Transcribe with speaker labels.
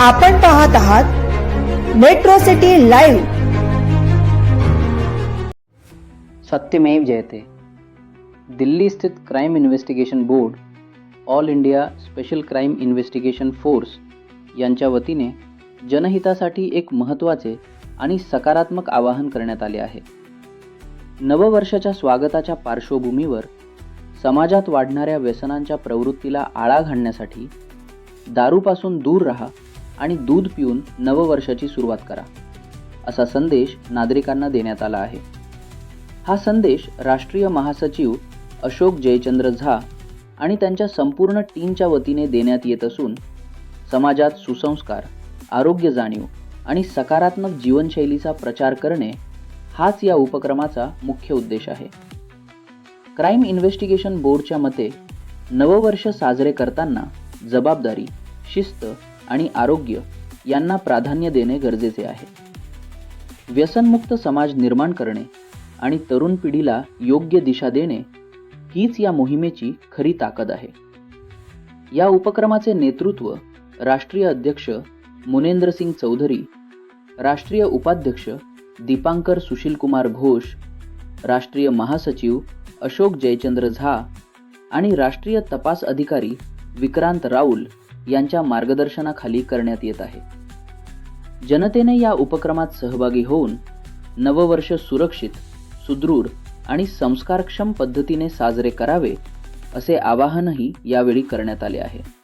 Speaker 1: आपण पाहत आहात मेट्रो सिटी लाईव्ह
Speaker 2: सत्यमेव जयते. दिल्ली स्थित crime investigation board all India special crime investigation force यांच्या वतीने जनहितासाठी एक महत्त्वाचे आणि सकारात्मक आवाहन करण्यात आले आहे. नववर्षाच्या स्वागताच्या पार्श्वभूमीवर समाजात वाढणाऱ्या व्यसनांच्या प्रवृत्तीला आळा घालण्यासाठी दारूपासून दूर राहा आणि दूध पिऊन नववर्षाची सुरुवात करा. असा संदेश नागरिकांना देण्यात आला आहे. हा संदेश राष्ट्रीय महासचिव अशोक जयचंद्र झा आणि त्यांच्या संपूर्ण टीमच्या वतीने देण्यात येत असून समाजात सुसंस्कार आरोग्य जाणीव आणि सकारात्मक जीवनशैलीचा प्रचार करणे हाच या उपक्रमाचा मुख्य उद्देश आहे. क्राईम इन्व्हेस्टिगेशन बोर्डच्या मते नववर्ष साजरे करताना जबाबदारी शिस्त आणि आरोग्य यांना प्राधान्य देणे गरजेचे आहे. व्यसनमुक्त समाज निर्माण करणे आणि तरुण पिढीला योग्य दिशा देणे हीच या मोहिमेची खरी ताकद आहे. या उपक्रमाचे नेतृत्व राष्ट्रीय अध्यक्ष मुनेंद्र सिंग चौधरी राष्ट्रीय उपाध्यक्ष दीपांकर सुशीलकुमार घोष राष्ट्रीय महासचिव अशोक जयचंद्र झा आणि राष्ट्रीय तपास अधिकारी विक्रांत राऊल यांच्या मार्गदर्शनाखाली करण्यात येत आहे. जनतेने या उपक्रमात सहभागी होऊन नववर्ष सुरक्षित सुदृढ आणि संस्कारक्षम पद्धतीने साजरे करावे असे आवाहनही यावेळी करण्यात आले आहे.